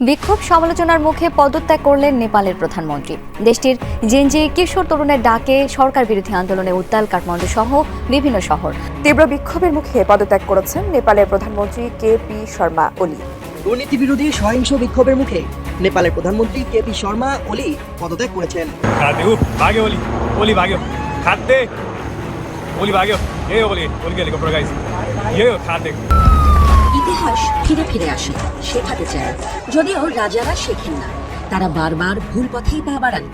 বিক্ষোভ সমালোচনার মুখে পদত্যাগ করলেন নেপালের প্রধানমন্ত্রী। দেশটির জেনজে কিশোর তরুণের ডাকে সরকার বিরোধী আন্দোলনে উত্তাল কাঠমান্ডু সহ বিভিন্ন শহর। তীব্র বিক্ষোভের মুখে পদত্যাগ করেছেন নেপালের প্রধানমন্ত্রী কে পি শর্মা ওলি। দুর্নীতি বিরোধী সহিংস বিক্ষোভের মুখে নেপালের প্রধানমন্ত্রী কে পি শর্মা ওলি পদত্যাগ করেছেন। ইতিহাস ফিরে ফিরে আসে, শেখাতে চায়। যদিও রাজারা শেখেন না, তারা বারবার ভুল পথেই পা বাড়ান।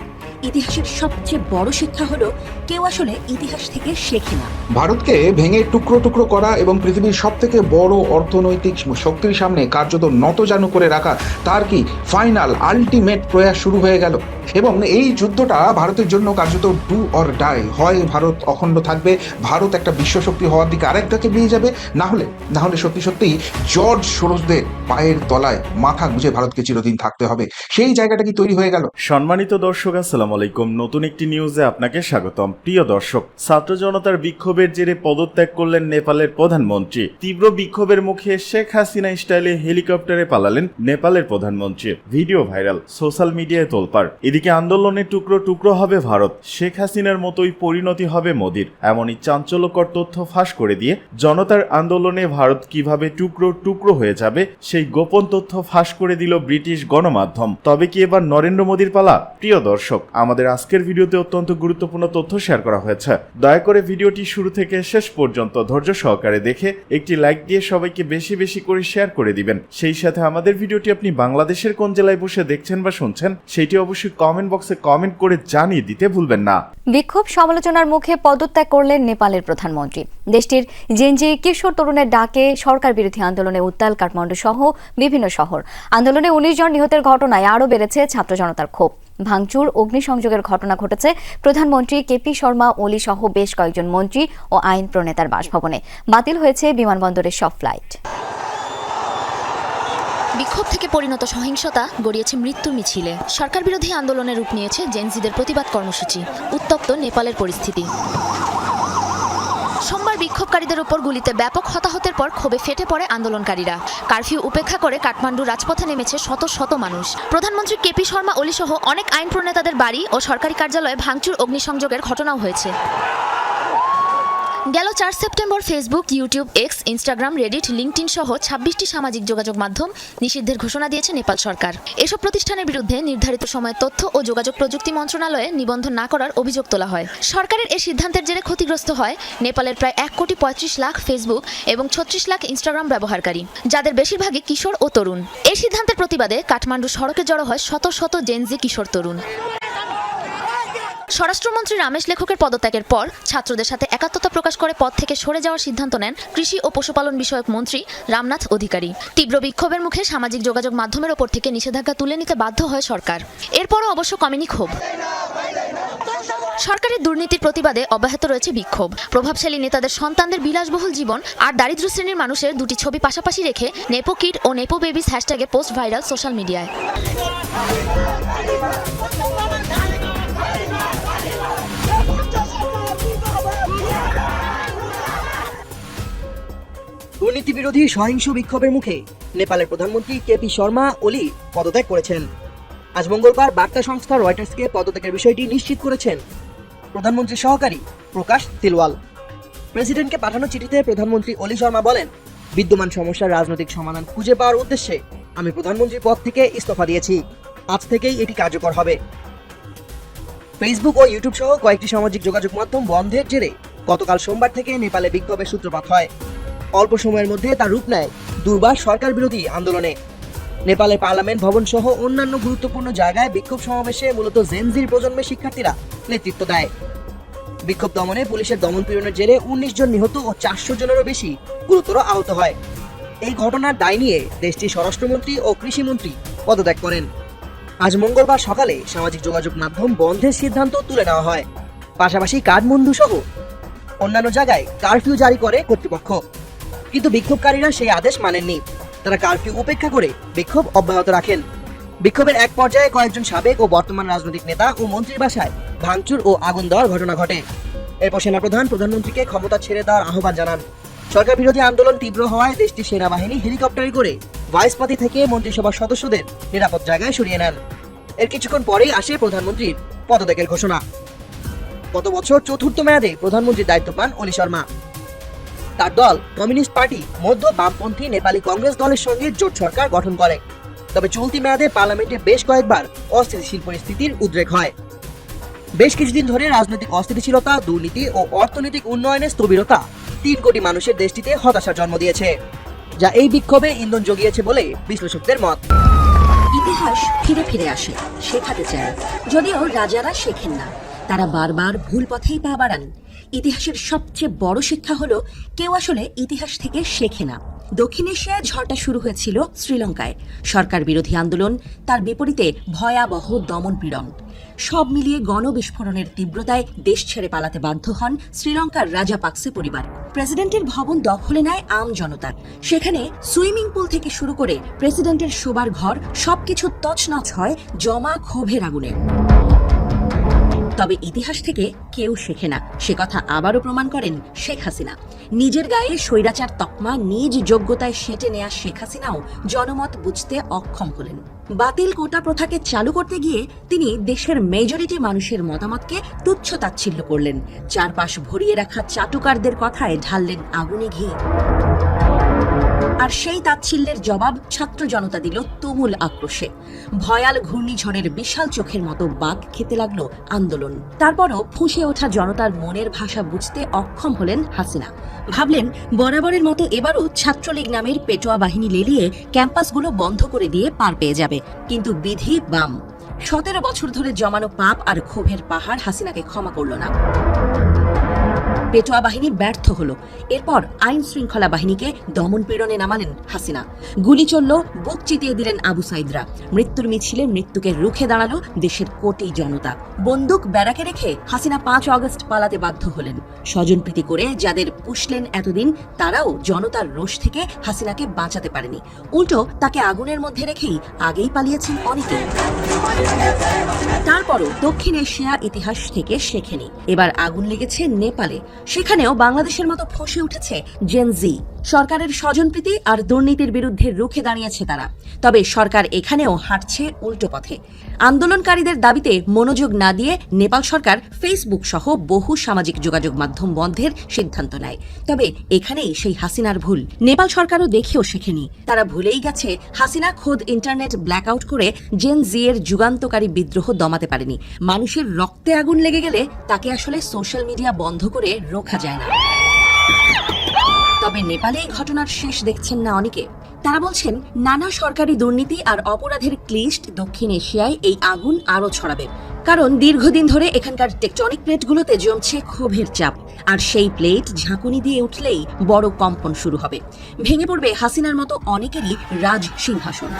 ইতিহাসের সবচেয়ে বড় শিক্ষা হলো কেউ আসলে ইতিহাস থেকে শেখে না। ভারতকে ভেঙে টুকরো টুকরো করা এবং পৃথিবীর সব থেকে বড় অর্থনৈতিক শক্তির সামনে কার্যত নতজানু করে রাখা তার কি ফাইনাল আলটিমেট প্রয়াস শুরু হয়ে গেল। এবং এই যুদ্ধটা ভারতের জন্য কার্যত ডু অর ডাই হয় ভারত অখণ্ড থাকবে ভারত একটা বিশ্বশক্তি হওয়ার দিকে আরেকটাকে নিয়ে যাবে না হলে না হলে সত্যি সত্যি জর্জ সোরসদের পায়ের তলায় মাথা গুঁজে ভারতকে চিরদিন থাকতে হবে। সেই জায়গাটা কি তৈরি হয়ে গেল? সম্মানিত দর্শক আসসালামু আলাইকুম। নতুন একটি নিউজে আপনাকে স্বাগতম। প্রিয় দর্শক, ছাত্র জনতার বিক্ষোভের জেরে পদত্যাগ করলেন নেপালের প্রধানমন্ত্রী। তীব্র বিক্ষোভের মুখে শেখ হাসিনা স্টাইলে হেলিকপ্টারে পালালেন নেপালের প্রধানমন্ত্রী। ভিডিও ভাইরাল, সোশ্যাল মিডিয়ায় তোলপাড়। এদিকে আন্দোলনে টুকরো টুকরো হবে ভারত। শেখ হাসিনার মতোই পরিণতি হবে মোদির। এমনই চাঞ্চল্যকর তথ্য ফাঁস করে দিয়ে জনতার আন্দোলনে ভারত কীভাবে টুকরো টুকরো হয়ে যাবে, সেই গোপন তথ্য ফাঁস করে দিল ব্রিটিশ গণমাধ্যম। তবে কি এবার নরেন্দ্র মোদীর পালা? প্রিয় দর্শক আমাদের আজকের ভিডিওতে অত্যন্ত গুরুত্বপূর্ণ তথ্য শেয়ার করা হয়েছে। দয়া করে ভিডিওটি শুরু থেকে শেষ পর্যন্ত ধৈর্য সহকারে দেখে একটি লাইক দিয়ে সবাইকে বেশি বেশি করে শেয়ার করে দিবেন। সেই সাথে আমাদের ভিডিওটি আপনি বাংলাদেশের কোন জেলায় বসে দেখছেন বা শুনছেন, সেটি অবশ্যই কমেন্ট বক্সে কমেন্ট করে জানিয়ে দিতে ভুলবেন না। বিক্ষোভ সমালোচনার মুখে পদত্যাগ করলেন নেপালের প্রধানমন্ত্রী। দেশটির জেনজি কিশোর তরুণের ডাকে সরকার বিরোধী আন্দোলনে উত্তাল কাঠমান্ডু সহ বিভিন্ন শহর। আন্দোলনে উনিশ জন নিহতের ঘটনায় আরও বেড়েছে ছাত্র জনতার ক্ষোভ। ভাঙচুর, অগ্নিসংযোগের ঘটনা ঘটেছে প্রধানমন্ত্রী কেপি শর্মা ওলি সহ বেশ কয়েকজন মন্ত্রী ও আইন প্রণেতার বাসভবনে। বাতিল হয়েছে বিমানবন্দরের সব ফ্লাইট। বিক্ষোভ থেকে পরিণত সহিংসতা গড়িয়েছে মৃত্যুর মিছিলে। সরকার বিরোধী আন্দোলনের রূপ নিয়েছে জেনজিদের প্রতিবাদ কর্মসূচি, উত্তপ্ত নেপালের পরিস্থিতি। সোমবার বিক্ষোভকারীদের উপর গুলিতে ব্যাপক হতাহতের পর ক্ষোভে ফেটে পড়ে আন্দোলনকারীরা। কারফিউ উপেক্ষা করে কাঠমান্ডু রাজপথে নেমেছে শত শত মানুষ। প্রধানমন্ত্রী কেপি শর্মা ওলি সহ অনেক আইন প্রণেতাদের বাড়ি ও সরকারি কার্যালয়ে ভাঙচুর, অগ্নিসংযোগের ঘটনাও হয়েছে। গেল চার September Facebook, YouTube, X, Instagram, Reddit LinkedIn সহ ছাব্বিশটি সামাজিক যোগাযোগ মাধ্যম নিষিদ্ধের ঘোষণা দিয়েছে নেপাল সরকার। এসব প্রতিষ্ঠানের বিরুদ্ধে নির্ধারিত সময় তথ্য ও যোগাযোগ প্রযুক্তি মন্ত্রণালয়ে নিবন্ধন না করার অভিযোগ তোলা হয়। সরকারের এই সিদ্ধান্তের জেরে ক্ষতিগ্রস্ত হয় নেপালের প্রায় এক কোটি পঁয়ত্রিশ লাখ ফেসবুক এবং ছত্রিশ লাখ ইনস্টাগ্রাম ব্যবহারকারী, যাদের বেশিরভাগই কিশোর ও তরুণ। এই সিদ্ধান্তের প্রতিবাদে কাঠমান্ডু সড়কে জড়ো হয় শত শত জেনজি কিশোর তরুণ। স্বরাষ্ট্রমন্ত্রী রামেশ লেখকের পদত্যাগের পর ছাত্রদের সাথে একাত্মতা প্রকাশ করে পদ থেকে সরে যাওয়ার সিদ্ধান্ত নেন কৃষি ও পশুপালন বিষয়ক মন্ত্রী রামনাথ অধিকারী। তীব্র বিক্ষোভের মুখে সামাজিক যোগাযোগ মাধ্যমের ওপর থেকে নিষেধাজ্ঞা তুলে নিতে বাধ্য হয় সরকার। এরপরও অবশ্য কমেনি ক্ষোভ। সরকারের দুর্নীতির প্রতিবাদে অব্যাহত রয়েছে বিক্ষোভ। প্রভাবশালী নেতাদের সন্তানদের বিলাসবহুল জীবন আর দারিদ্র শ্রেণির মানুষের দুটি ছবি পাশাপাশি রেখে নেপো কিড ও নেপো বেবিস হ্যাশট্যাগে পোস্ট ভাইরাল সোশ্যাল মিডিয়ায়। দুর্নীতি বিরোধী সহিংস বিক্ষোভের মুখে নেপালের প্রধানমন্ত্রী কে পি শর্মা ওলি পদত্যাগ করেছেন। আজ মঙ্গলবার বার্তা সংস্থা রয়টার্সকে পদত্যাগের বিষয়টি নিশ্চিত করেছেন প্রধানমন্ত্রী সহকারী প্রকাশ তিলওয়াল। প্রেসিডেন্টকে পাঠানো চিঠিতে প্রধানমন্ত্রী অলি শর্মা বলেন, বিদ্যমান সমস্যার রাজনৈতিক সমাধান খুঁজে পাওয়ার উদ্দেশ্যে আমি প্রধানমন্ত্রীর পদ থেকে ইস্তফা দিয়েছি। আজ থেকেই এটি কার্যকর হবে। ফেসবুক ও ইউটিউব সহ কয়েকটি সামাজিক যোগাযোগ মাধ্যম বন্ধের জেরে গতকাল সোমবার থেকে নেপালে বিক্ষোভের সূত্রপাত হয়। অল্প সময়ের মধ্যে তা রূপ নেয় দুর্বার সরকার বিরোধী আন্দোলনে। নেপালের পার্লামেন্ট ভবন সহ অন্যান্য গুরুত্বপূর্ণ জায়গায় বিক্ষোভ সমাবেশে মূলত জেনজির প্রজন্মের শিক্ষার্থীরা নেতৃত্ব দেয়। বিক্ষোভ দমনে পুলিশের দমন পীড়নের জেরে উনিশ জন নিহত ও চারশো জনেরও বেশি গুরুতর আহত হয়। এই ঘটনার দায় নিয়ে দেশটির স্বরাষ্ট্রমন্ত্রী ও কৃষিমন্ত্রী পদত্যাগ করেন। আজ মঙ্গলবার সকালে সামাজিক যোগাযোগ মাধ্যম বন্ধের সিদ্ধান্ত তুলে নেওয়া হয়। পাশাপাশি কাঠমান্ডু সহ অন্যান্য জায়গায় কারফিউ জারি করে কর্তৃপক্ষ। কিন্তু বিক্ষোভকারীরা সেই আদেশ মানেননি। তারা কারফিউ উপেক্ষা করে বিক্ষোভ অব্যাহত রাখেন। বিক্ষোভের এক পর্যায়ে কয়েকজন সাবেক ও বর্তমান রাজনৈতিক নেতা ও মন্ত্রীর বাসায় ভাঙচুর ও আগুন দেওয়ার ঘটনা ঘটে। এরপর সেনাপ্রধান, প্রধানমন্ত্রীকে ক্ষমতা ছেড়ে দেওয়ার আহ্বান জানান। সরকার বিরোধী আন্দোলন তীব্র হওয়ায় দেশটির সেনাবাহিনী হেলিকপ্টারে করে ভাইসপাতি থেকে মন্ত্রিসভার সদস্যদের নিরাপদ জায়গায় সরিয়ে নেন। এর কিছুক্ষণ পরেই আসে প্রধানমন্ত্রীর পদত্যাগের ঘোষণা। গত বছর চতুর্থ মেয়াদে প্রধানমন্ত্রীর দায়িত্ব পান অলি শর্মা। তার দল কমিউনিস্ট পার্টি, মধ্য বামপন্থী নেপালি কংগ্রেস দলের সঙ্গে জোট সরকার গঠন করে। তবে চলতি মেয়াদে পার্লামেন্টে বেশ কয়েকবার অস্থিতিশীল পরিস্থিতির উদ্রেক হয়। বেশ কিছুদিন ধরে রাজনৈতিক অস্থিতিশীলতা, দুর্নীতি ও অর্থনৈতিক উন্নয়নের স্থবিরতা তিন কোটি মানুষের দেশটিতে হতাশার জন্ম দিয়েছে, যা এই বিক্ষোভে ইন্ধন জগিয়েছে বলে বিশ্লেষকদের মত। ইতিহাস ফিরে ফিরে আসে, শেখাতে চায়। যদিও রাজারা শেখেন না, তারা বারবার ভুল পথেই পা বাড়ান। ইতিহাসের সবচেয়ে বড় শিক্ষা হলো, কেউ আসলে ইতিহাস থেকে শেখে না। দক্ষিণ এশিয়ায় ঝড়টা শুরু হয়েছিল শ্রীলঙ্কায়। সরকার বিরোধী আন্দোলন, তার বিপরীতে ভয়াবহ দমন পীড়ন। সব মিলিয়ে গণবিস্ফোরণের তীব্রতায় দেশ ছেড়ে পালাতে বাধ্য হন শ্রীলঙ্কার রাজা পাকসে পরিবার। প্রেসিডেন্টের ভবন দখলে নেয় আম জনতা। সেখানে সুইমিং পুল থেকে শুরু করে প্রেসিডেন্টের শোবার ঘর, সবকিছু তছনছ হয় জমা ক্ষোভের আগুনে। তবে ইতিহাস থেকে কেউ শেখে না। সে কথা আবারও প্রমাণ করেন শেখ হাসিনা। নিজের গায়ে স্বৈরাচার তকমা, নিজ যোগ্যতায় সেটে নেয়া শেখ হাসিনাও জনমত বুঝতে অক্ষম হলেন। বাতিল কোটা প্রথাকে চালু করতে গিয়ে তিনি দেশের মেজরিটি মানুষের মতামতকে তুচ্ছ তাচ্ছিল্য করলেন। চারপাশ ভরিয়ে রাখা চাটুকারদের কথায় ঢাললেন আগুনে ঘি। আর সেই তাচ্ছিল্যের জবাব ছাত্র জনতা দিল তুমুল আক্রোশে। ভয়াল ঘূর্ণিঝড়ের বিশাল চোখের মতো বাঘ খেতে লাগল আন্দোলন। তারপরও ফুঁসে ওঠা জনতার মনের ভাষা বুঝতে অক্ষম হলেন হাসিনা। ভাবলেন, বরাবরের মতো এবারও ছাত্রলীগ নামের পেটোয়া বাহিনী লেলিয়ে ক্যাম্পাসগুলো বন্ধ করে দিয়ে পার পেয়ে যাবে। কিন্তু বিধি বাম। সতেরো বছর ধরে জমানো পাপ আর ক্ষোভের পাহাড় হাসিনাকে ক্ষমা করল না। পেটোয়া বাহিনী ব্যর্থ হলো। এরপর আইন শৃঙ্খলা বাহিনীকে দমন পীড়নে নামালেন হাসিনা। গুলি চলল, বুক চিতিয়ে দিলেন আবু সাইদরা। মৃত্যুর মিছিলে মৃত্যুকে রুখে দাঁড়াল দেশের কোটি জনতা। বন্দুক ব্যারাকে রেখে হাসিনা পাঁচ অগস্ট পালাতে বাধ্য হলেন। স্বজনপ্রীতি করে যাদের পুষলেন এতদিন, তারাও জনতার রোষ থেকে হাসিনাকে বাঁচাতে পারেনি। উল্টো, তাকে আগুনের মধ্যে রেখেই আগেই পালিয়েছেন অনেকে তারপরও দক্ষিণ এশিয়া ইতিহাস থেকে শেখেনি। এবার আগুন লেগেছে নেপালে। সেখানেও বাংলাদেশের মতো ফসে উঠেছে জেনজি সরকারের স্বজনপ্রীতি আর দুর্নীতির বিরুদ্ধে রুখে দাঁড়িয়েছে তারা। তবে সরকার এখানেও হাঁটছে উল্টো পথে। আন্দোলনকারীদের দাবিতে মনোযোগ না দিয়ে নেপাল সরকার ফেসবুক সহ বহু সামাজিক যোগাযোগ মাধ্যম বন্ধের সিদ্ধান্ত নেয়। তবে এখানেই সেই হাসিনার ভুল। নেপাল সরকারও দেখেও শেখেনি। তারা ভুলেই গেছে, হাসিনা খোদ ইন্টারনেট ব্ল্যাকআউট করে জেন জি এর যুগান্তকারী বিদ্রোহ দমাতে পারেনি। মানুষের রক্তে আগুন লেগে গেলে তাকে আসলে সোশ্যাল মিডিয়া বন্ধ করে রোখা যায় না। তবে নেপালে এই ঘটনার শেষ দেখছেন না অনেকে। তারা বলছেন, নানা সরকারি দুর্নীতি আর অপরাধের ক্লিস্ট দক্ষিণ এশিয়ায় এই আগুন আরও ছড়াবে। কারণ দীর্ঘদিন ধরে এখানকার টেকটনিক প্লেটগুলোতে জমছে ক্ষোভের চাপ। আর সেই প্লেট ঝাঁকুনি দিয়ে উঠলেই বড় কম্পন শুরু হবে। ভেঙে পড়বে হাসিনার মতো অনেকেরই রাজ সিংহাসন।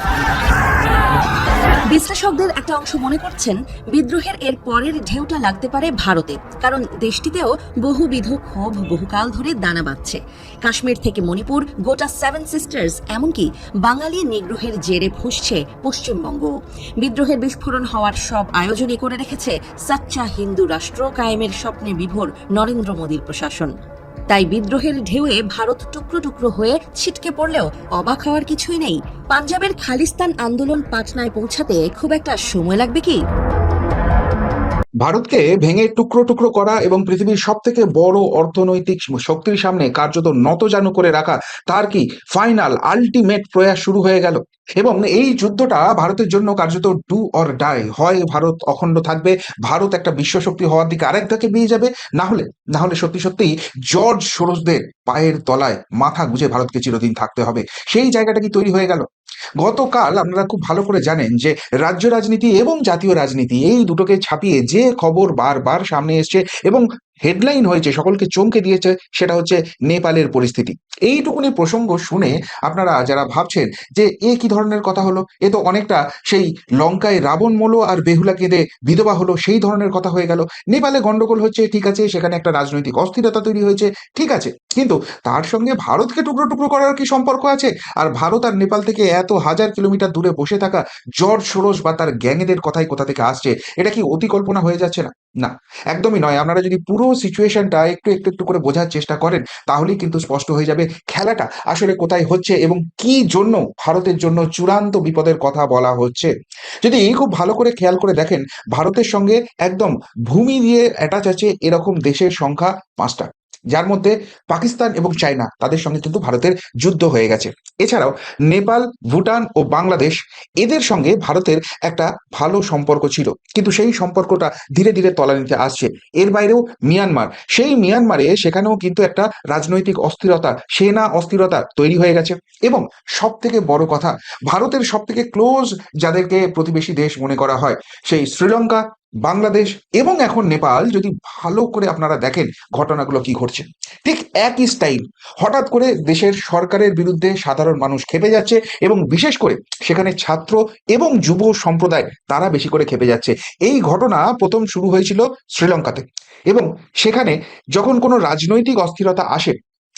বিশ্লেষকদের একটা অংশ মনে করছেন, বিদ্রোহের এর পরের ঢেউটা লাগতে পারে ভারতে, কারণ দেশটিতেও বহুবিধ ক্ষোভ বহুকাল ধরে দানা বাঁধছে। কাশ্মীর থেকে মণিপুর, গোটা সেভেন সিস্টার্স এমনকি বাঙালি নিগ্রহের জেরে ফুসছে পশ্চিমবঙ্গ। বিদ্রোহের বিস্ফোরণ হওয়ার সব আয়োজনই করে রেখেছে সাচ্চা হিন্দু রাষ্ট্র কায়েমের স্বপ্নে বিভোর নরেন্দ্র মোদীর প্রশাসন। তাই বিদ্রোহের ঢেউয়ে ভারত টুকরো টুকরো হয়ে ছিটকে পড়লেও অবাক হওয়ার কিছুই নেই। পাঞ্জাবের খালিস্তান আন্দোলন পাটনায় পৌঁছাতে খুব একটা সময় লাগবে কি? ভারতকে ভেঙে টুকরো টুকরো করা এবং পৃথিবীর সব থেকে বড় অর্থনৈতিক শক্তির সামনে কার্যত নতজানু করে রাখা, তার কি ফাইনাল আলটিমেট প্রয়াস শুরু হয়ে গেল। এবং এই যুদ্ধটা ভারতের জন্য কার্যত ডু অর ডাই হয় ভারত অখণ্ড থাকবে, ভারত একটা বিশ্বশক্তি হওয়ার দিকে আরেক ধাকে বিয়ে যাবে, না হলে না হলে সত্যি সত্যি জর্জ সোরসদের পায়ের তলায় মাথা গুজে ভারতকে চিরদিন থাকতে হবে। সেই জায়গাটা কি তৈরি হয়ে গেল? গতকাল আপনারা খুব ভালো করে জানেন যে রাজ্য রাজনীতি এবং জাতীয় রাজনীতি এই দুটোকে ছাপিয়ে যে খবর বারবার সামনে এসছে এবং হেডলাইন হয়েছে, সকলকে চমকে দিয়েছে, সেটা হচ্ছে নেপালের পরিস্থিতি। এইটুকুনি প্রসঙ্গ শুনে আপনারা যারা ভাবছেন যে এ কি ধরনের কথা হলো, এ তো অনেকটা সেই লঙ্কায় রাবণ মলো আর বেহুলা কেঁদে বিধবা হলো, সেই ধরনের কথা হয়ে গেল। নেপালে গন্ডগোল হচ্ছে, ঠিক আছে, সেখানে একটা রাজনৈতিক অস্থিরতা তৈরি হয়েছে, ঠিক আছে, কিন্তু তার সঙ্গে ভারতকে টুকরো টুকরো করার কি সম্পর্ক আছে? আর ভারত আর নেপাল থেকে এত হাজার কিলোমিটার দূরে বসে থাকা জর্জ সোরস বা তার গ্যাংয়েদের কথাই কোথা থেকে আসছে, এটা কি অতিকল্পনা হয়ে যাচ্ছে না? না, একদমই নয়। আপনারা যদি পুরো সিচুয়েশনটা একটু একটু একটু করে বোঝার চেষ্টা করেন, তাহলেই কিন্তু স্পষ্ট হয়ে যাবে খেলাটা আসলে কোথায় হচ্ছে এবং কি জন্য ভারতের জন্য চূড়ান্ত বিপদের কথা বলা হচ্ছে। যদি খুব ভালো করে খেয়াল করে দেখেন, ভারতের সঙ্গে একদম ভূমি দিয়ে অ্যাটাচ আছে এরকম দেশের সংখ্যা পাঁচটা। যার মধ্যে পাকিস্তান এবং চায়না তাদের সঙ্গে কিন্তু ভারতের যুদ্ধ হয়ে গেছে। এছাড়াও নেপাল, ভুটান ও বাংলাদেশ এদের সঙ্গে ভারতের একটা ভালো সম্পর্ক ছিল। কিন্তু সেই সম্পর্কটা ধীরে ধীরে তলানিতে আসছে। এর বাইরেও মিয়ানমার। সেই মিয়ানমারে সেখানেও কিন্তু একটা রাজনৈতিক অস্থিরতা, সেনা অস্থিরতা তৈরি হয়ে গেছে। এবং সব থেকে বড় কথা, ভারতের সব থেকে ক্লোজ যাদেরকে প্রতিবেশী দেশ মনে করা হয়, সেই শ্রীলঙ্কা বাংলাদেশ এবং এখন নেপাল যদি ভালো করে আপনারা দেখেন ঘটনাগুলো কি ঘটছে। ঠিক একই স্টাইল হঠাৎ করে দেশের সরকারের বিরুদ্ধে সাধারণ মানুষ খেপে যাচ্ছে এবং বিশেষ করে সেখানে ছাত্র এবং যুব সম্প্রদায় তারা বেশি করে খেপে যাচ্ছে। এই ঘটনা প্রথম শুরু হয়েছিল শ্রীলঙ্কাতে এবং সেখানে যখন কোনো রাজনৈতিক অস্থিরতা আসে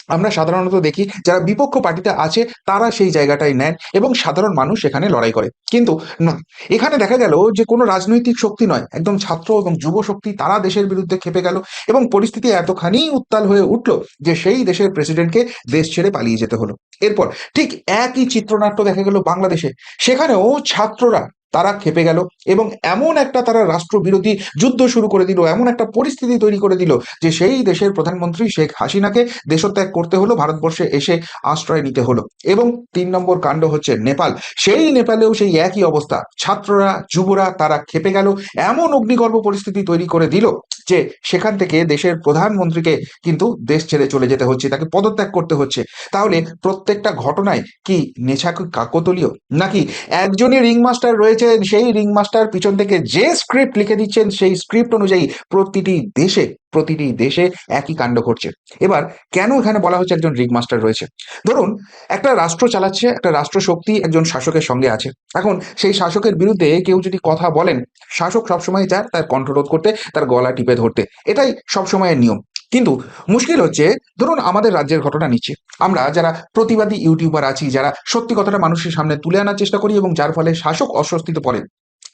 আমরা সাধারণত দেখি যারা বিপক্ষ পার্টিতে আছে, তারা সেই জায়গাটায় নেন এবং সাধারণ মানুষ এখানে লড়াই করে। কিন্তু না, এখানে দেখা গেল যে কোনো রাজনৈতিক শক্তি নয়। একদম ছাত্র এবং যুব শক্তি, তারা দেশের বিরুদ্ধে খেপে গেল এবং পরিস্থিতি এতখানি উত্তাল হয়ে উঠল যে সেই দেশের প্রেসিডেন্টকে দেশ ছেড়ে পালিয়ে যেতে হলো। এরপর ঠিক একই চিত্রনাট্য দেখা গেল বাংলাদেশে। সেখানেও ছাত্ররা তারা খেপে গেল এবং এমন একটা তারা রাষ্ট্রবিরোধী যুদ্ধ শুরু করে দিল, এমন একটা পরিস্থিতি তৈরি করে দিল যে সেই দেশের প্রধানমন্ত্রী শেখ হাসিনাকে দেশত্যাগ করতে হলো, ভারতবর্ষে এসে আশ্রয় নিতে হলো এবং তিন নম্বর কাণ্ড হচ্ছে নেপাল। সেই নেপালেও সেই একই অবস্থা। ছাত্ররা, যুবরা তারা খেপে গেল, এমন অগ্নিগর্ভ পরিস্থিতি তৈরি করে দিল যে সেখান থেকে দেশের প্রধানমন্ত্রীকে কিন্তু দেশ ছেড়ে চলে যেতে হচ্ছে, তাকে পদত্যাগ করতে হচ্ছে। তাহলে প্রত্যেকটা ঘটনায় কি নেশা কাকতলীয়? নাকি একজনই রিংমাস্টার রয়েছেন, সেই রিংমাস্টার পিছন থেকে যে স্ক্রিপ্ট লিখে দিচ্ছেন, সেই স্ক্রিপ্ট অনুযায়ী প্রতিটি দেশে প্রতিটি দেশে একই কাণ্ড ঘটছে। এবার কেন এখানে বলা হচ্ছে একজন রিং মাস্টার রয়েছে? ধরুন, একটা রাষ্ট্র চালাচ্ছে, একটা রাষ্ট্র শক্তি একজন শাসকের সঙ্গে আছে। এখন সেই শাসকের বিরুদ্ধে কেউ যদি কথা বলেন, শাসক সবসময় চায় তার কণ্ঠরোধ করতে, তার গলা টিপে ধরতে। এটাই সবসময়ের নিয়ম। কিন্তু মুশকিল হচ্ছে, ধরুন আমাদের রাজ্যের ঘটনা নিচ্ছে। আমরা যারা প্রতিবাদী ইউটিউবার আছি, যারা সত্যি কথাটা মানুষের সামনে তুলে আনার চেষ্টা করি এবং যার ফলে শাসক অস্বস্তিতে পড়েন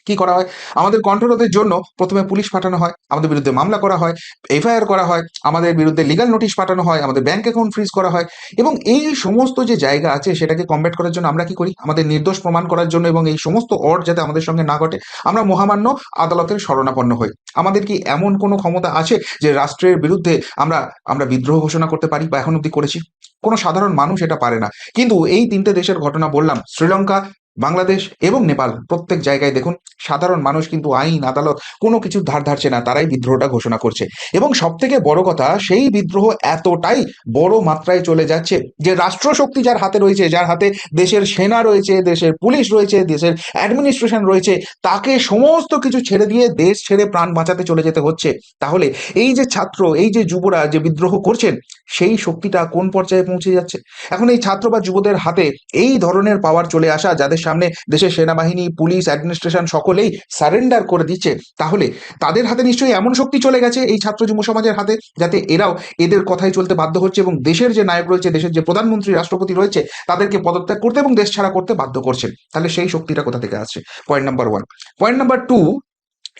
কি করা হয়? আমাদের কণ্ঠরোধের জন্য প্রথমে পুলিশ পাঠানো হয়, আমাদের বিরুদ্ধে মামলা করা হয়, এফআইআর করা হয়, আমাদের বিরুদ্ধে লিগাল নোটিশ পাঠানো হয়, আমাদের ব্যাংক অ্যাকাউন্ট ফ্রিজ করা হয় এবং এই সমস্ত যে জায়গা আছে সেটাকে কমব্যাট করার জন্য আমরা কি করি? আমাদের নির্দোষ প্রমাণ করার জন্য এবং এই সমস্ত অর যাতে আমাদের সঙ্গে না ঘটে, আমরা মহামান্য আদালতের শরণাপন্ন হই। আমাদের কি এমন কোনো ক্ষমতা আছে যে রাষ্ট্রের বিরুদ্ধে আমরা আমরা বিদ্রোহ ঘোষণা করতে পারি বা এখন অব্দি করেছি? কোনো সাধারণ মানুষ এটা পারে না। কিন্তু এই তিনটে দেশের ঘটনা বললাম, শ্রীলঙ্কা বাংলাদেশ এবং নেপাল প্রত্যেক জায়গায় দেখুন, সাধারণ মানুষ কিন্তু আইন, আদালত কোনো কিছু ধার ধারছে না, তারাই বিদ্রোহটা ঘোষণা করছে। এবং সব থেকে বড় কথা, সেই বিদ্রোহ এতটাই বড় মাত্রায় চলে যাচ্ছে যে রাষ্ট্রশক্তি যার হাতে রয়েছে, যার হাতে দেশের সেনা রয়েছে, দেশের পুলিশ রয়েছে, দেশের অ্যাডমিনিস্ট্রেশন রয়েছে, তাকে সমস্ত কিছু ছেড়ে দিয়ে দেশ ছেড়ে প্রাণ বাঁচাতে চলে যেতে হচ্ছে। তাহলে এই যে ছাত্র, এই যে যুবরা যে বিদ্রোহ করছেন, সেই শক্তিটা কোন পর্যায়ে পৌঁছে যাচ্ছে? এখন এই ছাত্র বা যুবদের হাতে এই ধরনের পাওয়ার চলে আসা যাদের সামনে দেশের সেনাবাহিনী, পুলিশ অ্যাডমিনিস্ট্রেশন সকলেই সারেন্ডার করে দিচ্ছে। তাহলে তাদের হাতে নিশ্চয়ই এমন শক্তি চলে গেছে এই ছাত্র যুব সমাজের হাতে, যাতে এরাও এদের কথাই চলতে বাধ্য হচ্ছে এবং দেশের যে নায়ক রয়েছে, দেশের যে প্রধানমন্ত্রী, রাষ্ট্রপতি রয়েছে, তাদেরকে পদত্যাগ করতে এবং দেশ ছাড়া করতে বাধ্য করছেন। তাহলে সেই শক্তিটা কোথা থেকে আসছে? Point number one point number two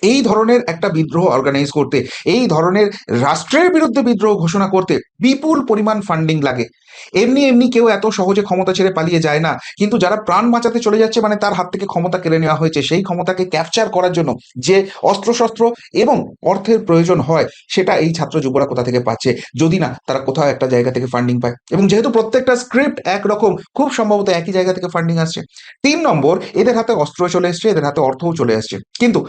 এই ধরনের একটা বিদ্রোহ অর্গানাইজ করতে, এই ধরনের রাষ্ট্রের বিরুদ্ধে বিদ্রোহ ঘোষণা করতে বিপুল পরিমাণ ফান্ডিং লাগে। এমনি এমনি কেউ এত সহজে ক্ষমতা ছেড়ে পালিয়ে যায় না। কিন্তু যারা প্রাণ বাঁচাতে চলে যাচ্ছে মানে তার হাত থেকে ক্ষমতা কেড়ে নেওয়া হয়েছে, সেই ক্ষমতাকে ক্যাপচার করার জন্য যে অস্ত্রশস্ত্র এবং অর্থের প্রয়োজন হয়, সেটা এই ছাত্র যুবরা কোথা থেকে পাচ্ছে? যদি না, তারা কোথাও একটা জায়গা থেকে ফান্ডিং পায়। এবং যেহেতু প্রত্যেকটা স্ক্রিপ্ট একরকম, খুব সম্ভবত একই জায়গা থেকে ফান্ডিং আসছে। তিন নম্বর, এদের হাতে অস্ত্র চলে এসছে, এদের হাতে অর্থও চলে আসছে। কিন্তু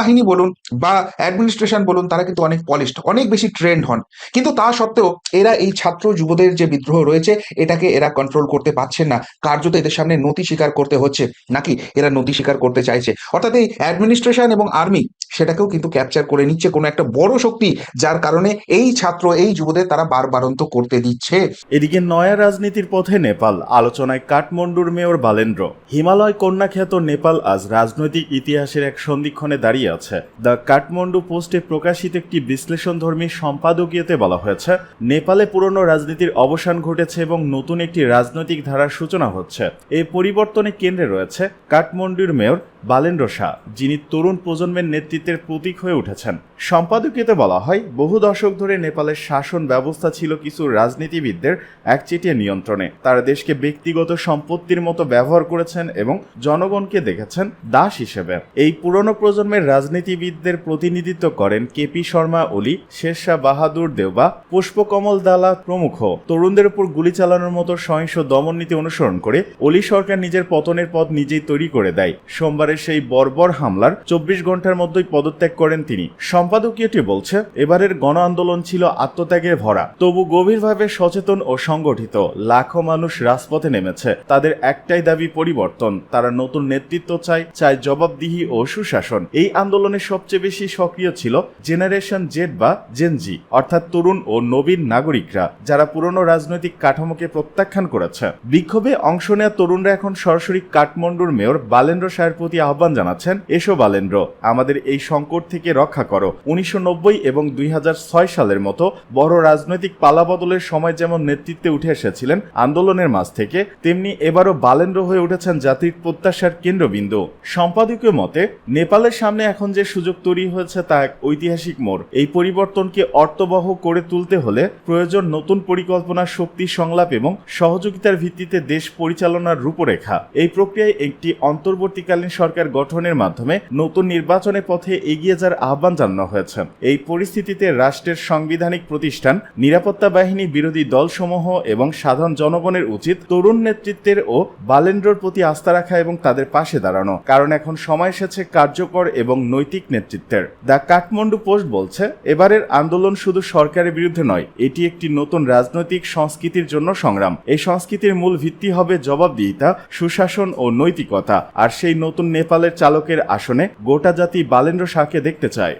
সেনাবাহিনী বলুন বা অ্যাডমিনিস্ট্রেশন বলুন, তারা কিন্তু অনেক পলিশড অনেক বেশি ট্রেন্ড হন। কিন্তু তা সত্ত্বেও এরা এই ছাত্র যুবদের যে বিদ্রোহ রয়েছে, এটাকে এরা কন্ট্রোল করতে পারছেন না। কার্যত এদের সামনে নথি স্বীকার করতে হচ্ছে, নাকি এরা নথি স্বীকার করতে চাইছে? অর্থাৎ এই অ্যাডমিনিস্ট্রেশন এবং আর্মি সেটাকেও কিন্তু ক্যাপচার করে নিচ্ছে কোনো একটা বড় শক্তি, যার কারণে এই ছাত্র, এই যুবদের তারা বারবারন্ত করতে দিচ্ছে। এদিকে নয়া রাজনীতির পথে নেপাল, আলোচনায় কাঠমান্ডুর মেয়র বালেন্দ্র, হিমালয় কন্যা খ্যাত নেপাল আজ রাজনৈতিক ইতিহাসের এক সন্ধিক্ষণে দাঁড়িয়ে আছে। দ্য কাঠমান্ডু পোস্টে প্রকাশিত একটি বিশ্লেষণধর্মী সম্পাদকীয়তে বলা হয়েছে, নেপালে পুরনো রাজনীতির অবসান ঘটেছে এবং নতুন একটি রাজনৈতিক ধারার সূচনা হচ্ছে। এই পরিবর্তনে কেন্দ্রে রয়েছে কাঠমান্ডুর মেয়র বালেন্দ্র শাহ, যিনি তরুণ প্রজন্মের নেতৃত্বে নেতৃত্বের প্রতীক হয়ে উঠেছেন। সম্পাদকীয়তে বলা হয়, বহু দশক ধরে নেপালের শাসন ব্যবস্থা ছিল কিছু রাজনীতিবিদদের একচেটিয়া নিয়ন্ত্রণে। তারা দেশকে ব্যক্তিগত সম্পত্তির মতো ব্যবহার করেছেন এবং জনগণকে দেখেছেন দাস হিসেবে। এই পুরনো প্রজন্মের রাজনীতিবিদদের প্রতিনিধিত্ব করেন কেপি শর্মা ওলি শেরশাহ, বাহাদুর দেওবা, পুষ্পকমল দালা প্রমুখ। তরুণদের উপর গুলি চালানোর মতো সহিংস দমন নীতি অনুসরণ করে অলি সরকার নিজের পতনের পথ নিজেই তৈরি করে দেয়। সোমবারের সেই বর্বর হামলার চব্বিশ ঘণ্টার মধ্যেই পদত্যাগ করেন তিনি। সম্পাদকীয়টি বলছে, এবারের গণ আন্দোলন ছিল আত্মত্যাগে ভরা। তবু গভীরভাবে সচেতন ও সংগঠিত লাখো মানুষ রাজপথে নেমেছে। তাদের একটাই দাবি পরিবর্তন। তারা নতুন নেতৃত্ব চায় চায় জবাবদিহি ও সুশাসন। এই আন্দোলনে সবচেয়ে বেশি সক্রিয় ছিল জেনারেশন জেড বা জেনজি অর্থাৎ তরুণ ও নবীন নাগরিকরা, যারা পুরনো রাজনৈতিক কাঠামোকে প্রত্যাখ্যান করেছে। বিক্ষোভে অংশ নেওয়া তরুণরা এখন সরাসরি কাঠমান্ডুর মেয়র বালেন্দ্র শাহের প্রতি আহ্বান জানাচ্ছেন, এসো বালেন্দ্র, আমাদের এই সংকট থেকে রক্ষা করো। উনিশশো নব্বই এবং দুই হাজার ছয় সালের মতো বড় রাজনৈতিক পালাবদলের সময় যেমন নেতৃত্বে উঠে এসেছিলেন আন্দোলনের মাঝ থেকে, তেমনি এবারও বালেন্দ্র হয়ে উঠেছেন জাতির প্রত্যাশার কেন্দ্রবিন্দু। সম্পাদকীয় মতে, নেপালের সামনে এখন যে সুযোগ তৈরি হয়েছে তা এক ঐতিহাসিক মোড়। এই পরিবর্তনকে অর্থবহ করে তুলতে হলে প্রয়োজন নতুন পরিকল্পনা, শক্তি, সংলাপ এবং সহযোগিতার ভিত্তিতে দেশ পরিচালনার রূপরেখা। এই প্রক্রিয়ায় একটি অন্তর্বর্তীকালীন সরকার গঠনের মাধ্যমে নতুন নির্বাচনের পথে এগিয়ে যাওয়ার আহ্বান জানানো হয়েছে। এই পরিস্থিতিতে রাষ্ট্রের সাংবিধানিক প্রতিষ্ঠান, নিরাপত্তা বাহিনী বিরোধী দলসমূহ এবং সাধারণ জনগণের উচিত তরুণ নেতৃত্বের ও বালেন্দ্রর প্রতি আস্থা রাখা এবং তাদের পাশে দাঁড়ানো। কারণ এখন সময় এসেছে কার্যকর এবং নৈতিক নেতৃত্বের। দ্য কাঠমান্ডু পোস্ট বলছে, এবারের আন্দোলন শুধু সরকারের বিরুদ্ধে নয়, এটি একটি নতুন রাজনৈতিক সংস্কৃতির জন্য সংগ্রাম। এই সংস্কৃতির মূল ভিত্তি হবে জবাবদিহিতা, সুশাসন ও নৈতিকতা। আর সেই নতুন নেপালের চালকের আসনে গোটা জাতি বালেন্দ্র শাহকে দেখতে চায়।